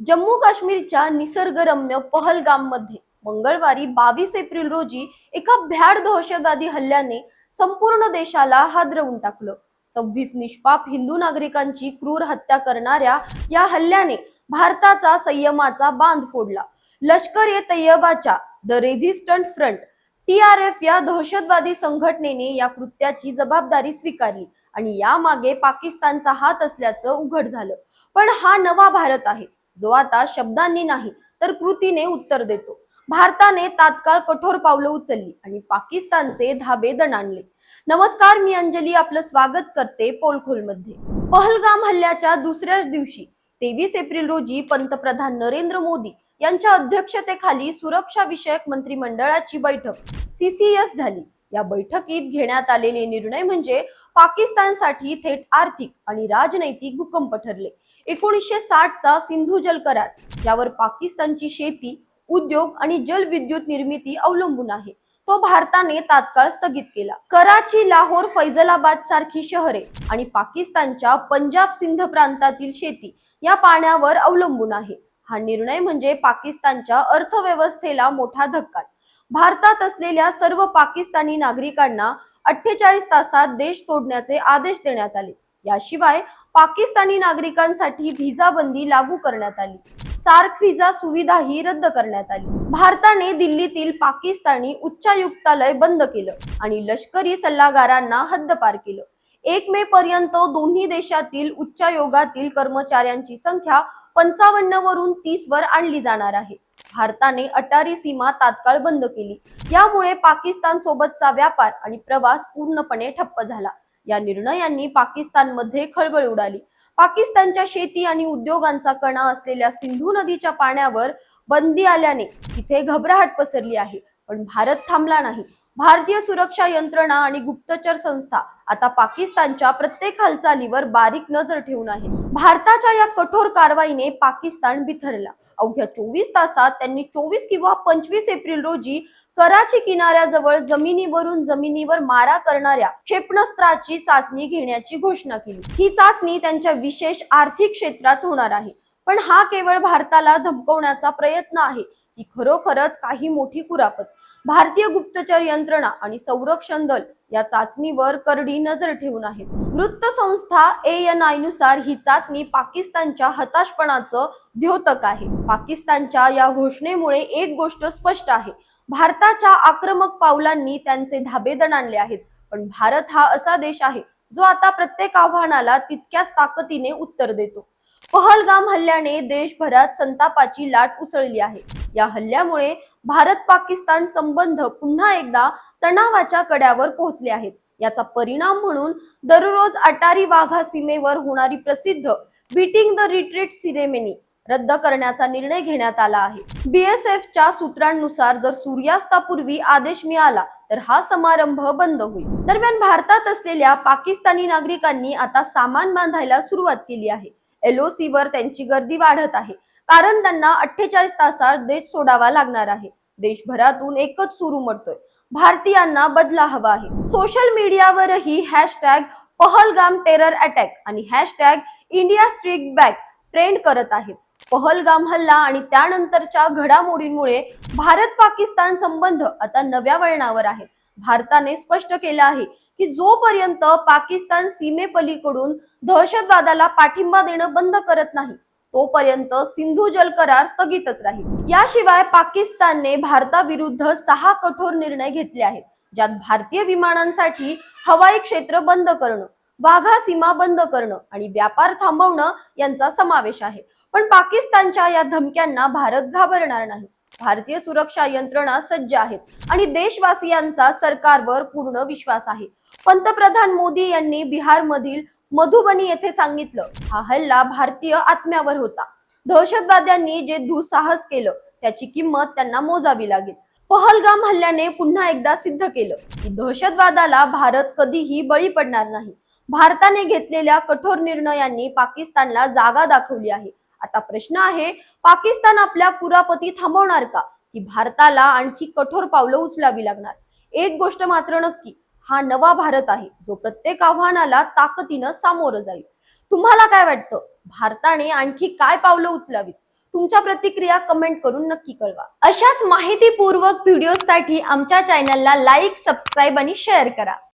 जम्मू काश्मीरच्या निसर्गरम्य पहलगाममध्ये मंगळवारी बावीस एप्रिल रोजी एका भ्याड दहशतवादी हल्ल्याने संपूर्ण देशाला हादरवून टाकलं. सव्वीस निष्पाप हिंदू नागरिकांची क्रूर हत्या करणाऱ्या या हल्ल्याने भारताचा संयमाचा बांध फोडला. लष्कर ए तय्यबाच्या the resistant front T R F या दहशतवादी संघटनेने या कृत्याची जबाबदारी स्वीकारली आणि यामागे पाकिस्तानचा हात असल्याचं उघड झालं. पण हा नवा भारत आहे. जो आता शब्दांनी नाही तर कृतीने उत्तर देतो. भारताने तात्काळ कठोर पावलं उचलली आणि पाकिस्तानचे धाबे दणाणले. नमस्कार मी अंजली आपलं स्वागत करते पोलखोलमध्ये पहलगाम हल्ल्याच्या दुसऱ्याच दिवशी तेवीस एप्रिल रोजी पंतप्रधान नरेंद्र मोदी यांच्या अध्यक्षतेखाली सुरक्षा विषयक मंत्रिमंडळाची बैठक सीसीएस झाली. या बैठकीत घेण्यात आलेले निर्णय म्हणजे पाकिस्तानसाठी थेट आर्थिक आणि राजनैतिक भूकंप ठरले. एकोणीसशे साठचा सिंधू जल करार ज्यावर पाकिस्तानची शेती उद्योग आणि जलविद्युत निर्मिती अवलंबून आहे. तो भारताने तात्काळ स्थगित केला. कराची लाहोर फैजलाबाद सारखी शहरे आणि पाकिस्तानच्या पंजाब सिंध प्रांतातील शेती या पाण्यावर अवलंबून आहे. हा निर्णय म्हणजे पाकिस्तानच्या अर्थव्यवस्थेला मोठा धक्काच भारतात असलेल्या सर्व पाकिस्तानी नागरिकांना अठ्ठेचाळीस तासात देश सोडण्याचे आदेश देण्यात आले. याशिवाय पाकिस्तानी नागरिकांसाठी व्हिसा बंदी लागू करण्यात आली. सार्क व्हिसा सुविधाही रद्द करण्यात आली. भारताने दिल्लीतील पाकिस्तानी उच्चायुक्तालय बंद केलं आणि लष्करी सल्लागारांना हद्दपार केलं. एक मे पर्यंत दोन्ही देशातील उच्चायोगातील कर्मचाऱ्यांची संख्या पंचावन्न वरून तीस वर आणली जाणार आहे. भारताने अटारी सीमा तात्काळ बंद केली. यामुळे पाकिस्तान सोबतचा व्यापार आणि प्रवास पूर्णपणे ठप्प झाला. या निर्णयांनी पाकिस्तानमध्ये खळबळ उडाली. पाकिस्तानच्या शेती आणि उद्योगांचा कणा असलेल्या सिंधू नदीच्या पाण्यावर बंदी आल्याने तिथे घबराहट पसरली आहे. पण भारत थांबला नाही. भारतीय सुरक्षा यंत्रणा आणि गुप्तचर संस्था आता पाकिस्तानच्या प्रत्येक हालचालीवर बारीक नजर ठेवून आहे भारताच्या या कठोर कारवाईने पाकिस्तान बिथरला. अवघ्या चोवीस तासात त्यांनी चोवीस किंवा पंचवीस एप्रिल रोजी कराची किनाऱ्याजवळ जमिनीवरून जमिनीवर मारा करणाऱ्या क्षेपणास्त्राची चाचणी घेण्याची घोषणा केली. ही चाचणी त्यांच्या विशेष आर्थिक क्षेत्रात होणार आहे. पण हा केवळ भारताला धमकवण्याचा प्रयत्न आहे. की खरोखरच काही मोठी कुरापत. भारतीय गुप्तचर यंत्रणा आणि संरक्षण दल या चाचणीवर करडी नजर ठेवून आहेत. वृत्त संस्था ए एन आयनुसार ही चाचणी पाकिस्तानच्या हताशपणाचं द्योतक आहे. पाकिस्तानच्या या घोषणेमुळे एक गोष्ट स्पष्ट आहे. भारताच्या आक्रमक पावलांनी त्यांचे धाबे दणाणले आहेत. पण भारत हा असा देश आहे जो आता प्रत्येक आव्हानाला तितक्याच ताकदीने उत्तर देतो. पहलगाम हल्ल्याने देशभरात संतापाची लाट उसळली आहे. या हल्ल्यामुळे भारत पाकिस्तान संबंध पुन्हा एकदा तणावाच्या कड्यावर पोहोचले आहेत. याचा परिणाम म्हणून दररोज अटारी वाघा सीमेवर होणारी प्रसिद्ध बीटिंग द रिट्रीट सिरेमेनी रद्द करण्याचा निर्णय घेण्यात आला आहे. बीएसएफच्या सूत्रांनुसार जर सूर्यास्तापूर्वी आदेश मिळाला तर हा समारंभ बंद होईल. दरम्यान भारतात असलेल्या पाकिस्तानी नागरिकांनी आता सामान बांधायला सुरुवात केली आहे. एलओसी वर त्यांची गर्दी वाढत आहे. कारण त्यांना अठ्ठेचाळीस तासात देश सोडावा लागणार आहे. देशभरातून एकच सुरू उमटतोय भारतीयांना बदला हवा आहे. सोशल मीडियावरही हॅशटॅग पहलगाम टेरर अटॅक आणि hashtag India strike back trend करत आहेत. पहलगाम हल्ला आणि त्यानंतरच्या घडामोडींमुळे भारत पाकिस्तान संबंध आता नव्या वळणावर आहेत भारताने स्पष्ट केलं आहे की जोपर्यंत पाकिस्तान सीमेपलीकडून दहशतवादाला पाठिंबा देणं बंद करत नाही तोपर्यंत सिंधू जल करार स्थगितच राहील. याशिवाय पाकिस्तानने भारताविरुद्ध सहा कठोर निर्णय घेतले आहेत ज्यात भारतीय विमानांसाठी हवाई क्षेत्र बंद करणं वाघा सीमा बंद करणं आणि व्यापार थांबवणं यांचा समावेश आहे. पण पाकिस्तानच्या या धमक्यांना भारत घाबरणार नाही. भारतीय सुरक्षा यंत्रणा सज्ज आहेत आणि देशवासियांचा सरकारवर पूर्ण विश्वास आहे. पंतप्रधान मोदी यांनी बिहारमधील मधुबनी येथे सांगितलं हा हल्ला भारतीय आत्म्यावर होता. दहशतवाद्यांनी जे दुःसाहस केलं त्याची किंमत त्यांना मोजावी लागेल. पहलगाम हल्ल्याने पुन्हा एकदा सिद्ध केलं की दहशतवादाला भारत कधीही बळी पडणार नाही. भारताने घेतलेल्या कठोर निर्णयांनी पाकिस्तानला जागा दाखवली आहे. आता प्रश्न आहे पाकिस्तान आपल्या कुरापती थांबवणार का? की भारताला आणखी कठोर पावलं उचलावी लागणार? एक गोष्ट मात्र नक्की हा नवा भारत आहे जो प्रत्येक आव्हानाला ताकदीनं सामोरं जाईल. तुम्हाला काय वाटतं? भारताने आणखी काय पावलं उचलावीत? तुमच्या प्रतिक्रिया कमेंट करून नक्की कळवा. अशाच माहितीपूर्वक व्हिडिओसाठी आमच्या चॅनलला लाईक सबस्क्राईब आणि शेअर करा.